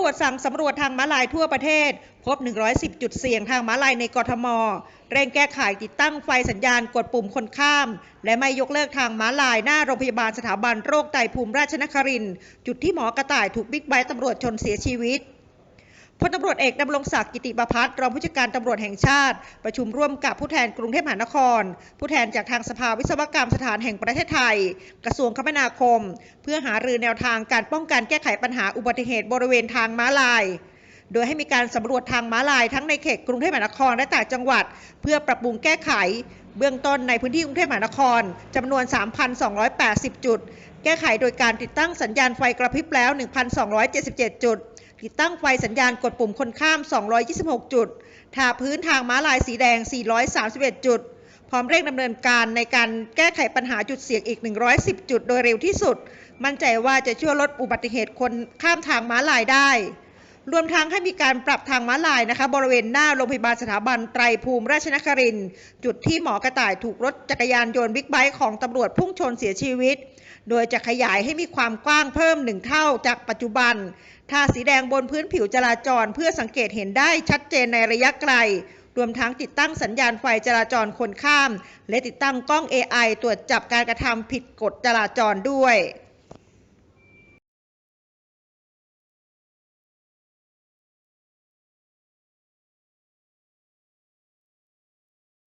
รวจสั่งสำรวจทางม้าลายทั่วประเทศ พบ 110 จุดเสี่ยงทางม้าลายในกรทม เร่งแก้ไขติดตั้งไฟสัญญาณกดปุ่มคนข้าม และไม่ยกเลิกทางม้าลายหน้าโรงพยาบาลสถาบันโรคไตภูมิราชนครินทร์จุดที่หมอกระต่ายถูกบิ๊กไบค์ตำรวจชนเสียชีวิต พลตำรวจเอกดำรงศักดิ์กิติประพัฒน์รองผู้จัดการตำรวจแห่งชาติ ประชุมร่วมกับผู้แทนกรุงเทพมหานคร ผู้แทนจากทางสภาวิศวกรรมสถานแห่งประเทศไทย กระทรวงคมนาคม เพื่อหารือแนวทางการป้องกันแก้ไขปัญหาอุบัติเหตุบริเวณทางม้าลายโดยให้มีการสำรวจทางม้าลายทั้งในเขตกรุงเทพมหานครและต่างจังหวัด เพื่อปรับปรุงแก้ไข เบื้องต้นในพื้นที่กรุงเทพมหานครจำนวน 3,280 จุด แก้ไขโดยการติดตั้งสัญญาณไฟกระพริบแล้ว 1,277 จุด ติดตั้งไฟสัญญาณกดปุ่มคนข้าม 226 จุด ทาพื้นทางม้าลายสีแดง 431 จุด พร้อมเร่งดำเนินการในการแก้ไขปัญหาจุดเสี่ยงอีก 110 จุดโดยเร็วที่สุด มั่นใจว่าจะช่วยลดอุบัติเหตุคนข้ามทางม้าลายได้ รวมทั้งให้มีการปรับทางม้าลายนะคะ บริเวณหน้าโรงพยาบาลสถาบันไตรภูมิราชนครินจุดที่หมอกระต่ายถูกรถจักรยานยนต์บิ๊กไบค์ของตำรวจพุ่งชนเสียชีวิต โดยจะขยายให้มีความกว้างเพิ่มหนึ่งเท่าจากปัจจุบันทาสีแดงบนพื้นผิวจราจรเพื่อสังเกตเห็นได้ชัดเจนในระยะไกลรวมทั้งติดตั้งสัญญาณไฟจราจรคนข้าม และติดตั้งกล้อง AI ตรวจจับการกระทำผิดกฎจราจรด้วย